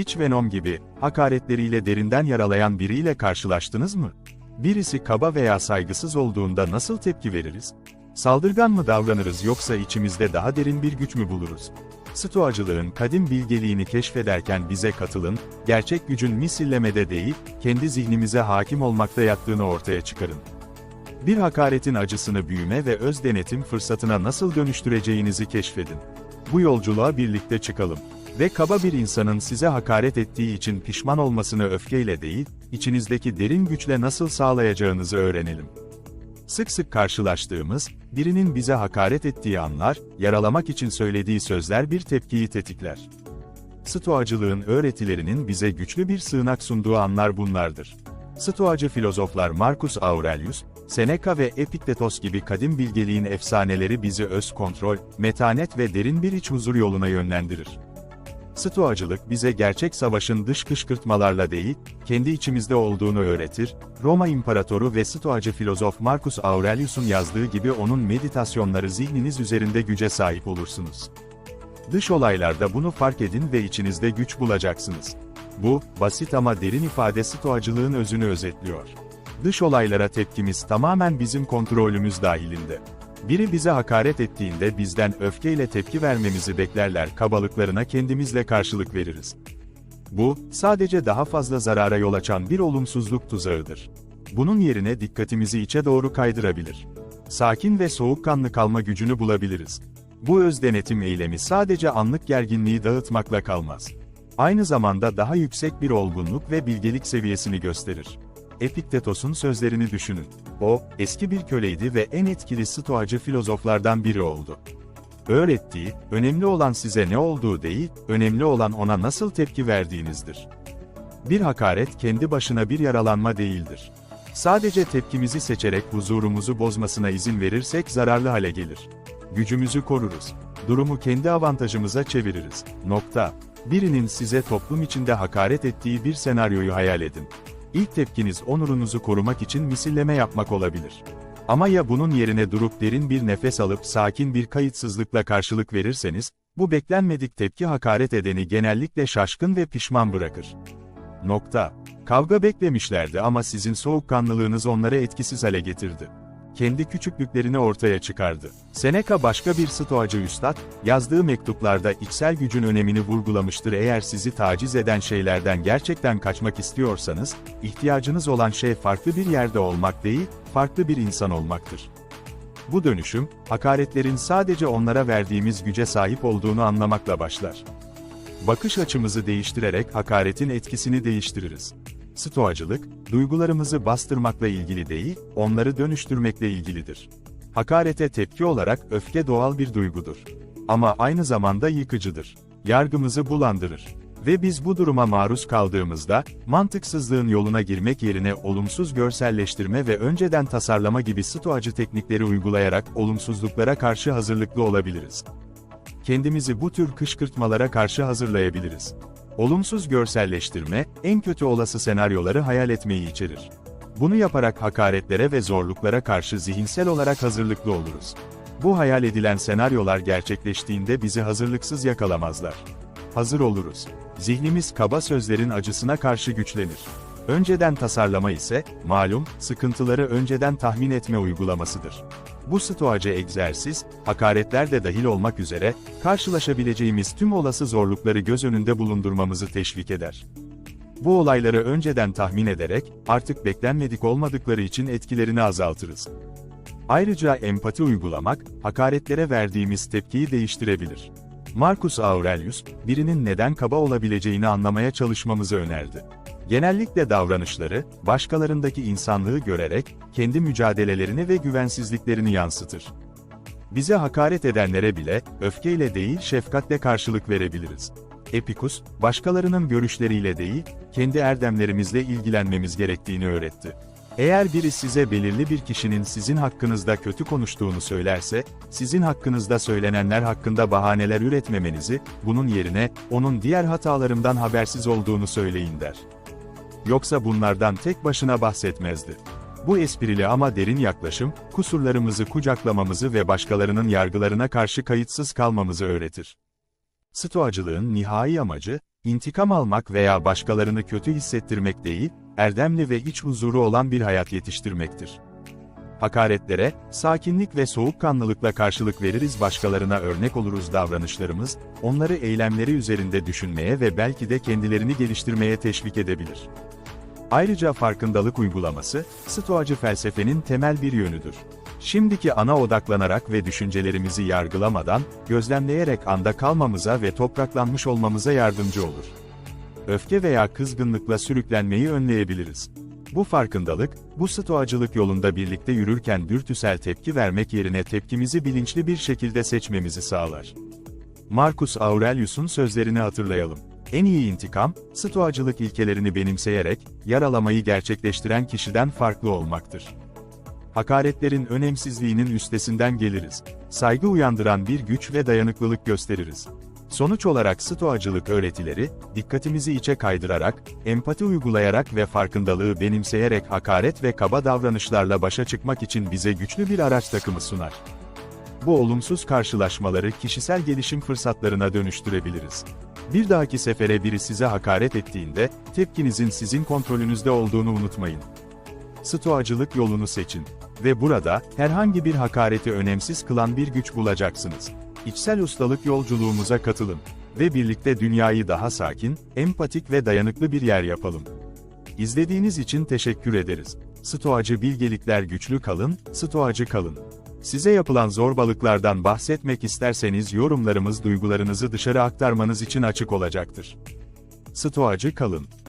Hiç Venom gibi, hakaretleriyle derinden yaralayan biriyle karşılaştınız mı? Birisi kaba veya saygısız olduğunda nasıl tepki veririz? Saldırgan mı davranırız yoksa içimizde daha derin bir güç mü buluruz? Stoacılığın kadim bilgeliğini keşfederken bize katılın, gerçek gücün misillemede değil, kendi zihnimize hakim olmakta yattığını ortaya çıkarın. Bir hakaretin acısını büyüme ve öz denetim fırsatına nasıl dönüştüreceğinizi keşfedin. Bu yolculuğa birlikte çıkalım. Ve kaba bir insanın size hakaret ettiği için pişman olmasını öfkeyle değil, içinizdeki derin güçle nasıl sağlayacağınızı öğrenelim. Sık sık karşılaştığımız, birinin bize hakaret ettiği anlar, yaralamak için söylediği sözler bir tepkiyi tetikler. Stoacılığın öğretilerinin bize güçlü bir sığınak sunduğu anlar bunlardır. Stoacı filozoflar Marcus Aurelius, Seneca ve Epiktetos gibi kadim bilgeliğin efsaneleri bizi öz kontrol, metanet ve derin bir iç huzur yoluna yönlendirir. Stoacılık bize gerçek savaşın dış kışkırtmalarla değil, kendi içimizde olduğunu öğretir. Roma İmparatoru ve Stoacı filozof Marcus Aurelius'un yazdığı gibi onun meditasyonları zihniniz üzerinde güce sahip olursunuz. Dış olaylarda bunu fark edin ve içinizde güç bulacaksınız. Bu, basit ama derin ifade stoacılığın özünü özetliyor. Dış olaylara tepkimiz tamamen bizim kontrolümüz dahilinde. Biri bize hakaret ettiğinde bizden öfkeyle tepki vermemizi beklerler kabalıklarına kendimizle karşılık veririz. Bu, sadece daha fazla zarara yol açan bir olumsuzluk tuzağıdır. Bunun yerine dikkatimizi içe doğru kaydırabilir. Sakin ve soğukkanlı kalma gücünü bulabiliriz. Bu öz denetim eylemi sadece anlık gerginliği dağıtmakla kalmaz. Aynı zamanda daha yüksek bir olgunluk ve bilgelik seviyesini gösterir. Epiktetos'un sözlerini düşünün. O, eski bir köleydi ve en etkili stoacı filozoflardan biri oldu. Öğrettiği, önemli olan size ne olduğu değil, önemli olan ona nasıl tepki verdiğinizdir. Bir hakaret kendi başına bir yaralanma değildir. Sadece tepkimizi seçerek huzurumuzu bozmasına izin verirsek zararlı hale gelir. Gücümüzü koruruz. Durumu kendi avantajımıza çeviririz. Nokta. Birinin size toplum içinde hakaret ettiği bir senaryoyu hayal edin. İlk tepkiniz onurunuzu korumak için misilleme yapmak olabilir. Ama ya bunun yerine durup derin bir nefes alıp sakin bir kayıtsızlıkla karşılık verirseniz, bu beklenmedik tepki hakaret edeni genellikle şaşkın ve pişman bırakır. Nokta. Kavga beklemişlerdi ama sizin soğukkanlılığınız onları etkisiz hale getirdi. Kendi küçüklüklerini ortaya çıkardı. Seneca başka bir stoacı üstad, yazdığı mektuplarda içsel gücün önemini vurgulamıştır eğer sizi taciz eden şeylerden gerçekten kaçmak istiyorsanız, ihtiyacınız olan şey farklı bir yerde olmak değil, farklı bir insan olmaktır. Bu dönüşüm, hakaretlerin sadece onlara verdiğimiz güce sahip olduğunu anlamakla başlar. Bakış açımızı değiştirerek hakaretin etkisini değiştiririz. Stoacılık, duygularımızı bastırmakla ilgili değil, onları dönüştürmekle ilgilidir. Hakarete tepki olarak öfke doğal bir duygudur. Ama aynı zamanda yıkıcıdır. Yargımızı bulandırır. Ve biz bu duruma maruz kaldığımızda, mantıksızlığın yoluna girmek yerine olumsuz görselleştirme ve önceden tasarlama gibi stoacı teknikleri uygulayarak olumsuzluklara karşı hazırlıklı olabiliriz. Kendimizi bu tür kışkırtmalara karşı hazırlayabiliriz. Olumsuz görselleştirme, en kötü olası senaryoları hayal etmeyi içerir. Bunu yaparak hakaretlere ve zorluklara karşı zihinsel olarak hazırlıklı oluruz. Bu hayal edilen senaryolar gerçekleştiğinde bizi hazırlıksız yakalamazlar. Hazır oluruz. Zihnimiz kaba sözlerin acısına karşı güçlenir. Önceden tasarlama ise, malum, sıkıntıları önceden tahmin etme uygulamasıdır. Bu stoacı egzersiz, hakaretler de dahil olmak üzere, karşılaşabileceğimiz tüm olası zorlukları göz önünde bulundurmamızı teşvik eder. Bu olayları önceden tahmin ederek, artık beklenmedik olmadıkları için etkilerini azaltırız. Ayrıca empati uygulamak, hakaretlere verdiğimiz tepkiyi değiştirebilir. Marcus Aurelius, birinin neden kaba olabileceğini anlamaya çalışmamızı önerdi. Genellikle davranışları, başkalarındaki insanlığı görerek, kendi mücadelelerini ve güvensizliklerini yansıtır. Bize hakaret edenlere bile, öfkeyle değil şefkatle karşılık verebiliriz. Epikus, başkalarının görüşleriyle değil, kendi erdemlerimizle ilgilenmemiz gerektiğini öğretti. Eğer biri size belirli bir kişinin sizin hakkınızda kötü konuştuğunu söylerse, sizin hakkınızda söylenenler hakkında bahaneler üretmemenizi, bunun yerine, onun diğer hatalarımdan habersiz olduğunu söyleyin der. Yoksa bunlardan tek başına bahsetmezdi. Bu esprili ama derin yaklaşım, kusurlarımızı kucaklamamızı ve başkalarının yargılarına karşı kayıtsız kalmamızı öğretir. Stoacılığın nihai amacı, İntikam almak veya başkalarını kötü hissettirmek değil, erdemli ve iç huzuru olan bir hayat yetiştirmektir. Hakaretlere, sakinlik ve soğukkanlılıkla karşılık veririz başkalarına örnek oluruz davranışlarımız, onları eylemleri üzerinde düşünmeye ve belki de kendilerini geliştirmeye teşvik edebilir. Ayrıca farkındalık uygulaması, Stoacı felsefenin temel bir yönüdür. Şimdiki ana odaklanarak ve düşüncelerimizi yargılamadan, gözlemleyerek anda kalmamıza ve topraklanmış olmamıza yardımcı olur. Öfke veya kızgınlıkla sürüklenmeyi önleyebiliriz. Bu farkındalık, bu stoacılık yolunda birlikte yürürken dürtüsel tepki vermek yerine tepkimizi bilinçli bir şekilde seçmemizi sağlar. Marcus Aurelius'un sözlerini hatırlayalım. En iyi intikam, stoacılık ilkelerini benimseyerek, yaralamayı gerçekleştiren kişiden farklı olmaktır. Hakaretlerin önemsizliğinin üstesinden geliriz. Saygı uyandıran bir güç ve dayanıklılık gösteririz. Sonuç olarak stoacılık öğretileri, dikkatimizi içe kaydırarak, empati uygulayarak ve farkındalığı benimseyerek hakaret ve kaba davranışlarla başa çıkmak için bize güçlü bir araç takımı sunar. Bu olumsuz karşılaşmaları kişisel gelişim fırsatlarına dönüştürebiliriz. Bir dahaki sefere biri size hakaret ettiğinde, tepkinizin sizin kontrolünüzde olduğunu unutmayın. Stoacılık yolunu seçin. Ve burada, herhangi bir hakareti önemsiz kılan bir güç bulacaksınız. İçsel ustalık yolculuğumuza katılın. Ve birlikte dünyayı daha sakin, empatik ve dayanıklı bir yer yapalım. İzlediğiniz için teşekkür ederiz. Stoacı bilgelikler güçlü kalın, stoacı kalın. Size yapılan zorbalıklardan bahsetmek isterseniz yorumlarımız duygularınızı dışarı aktarmanız için açık olacaktır. Stoacı kalın.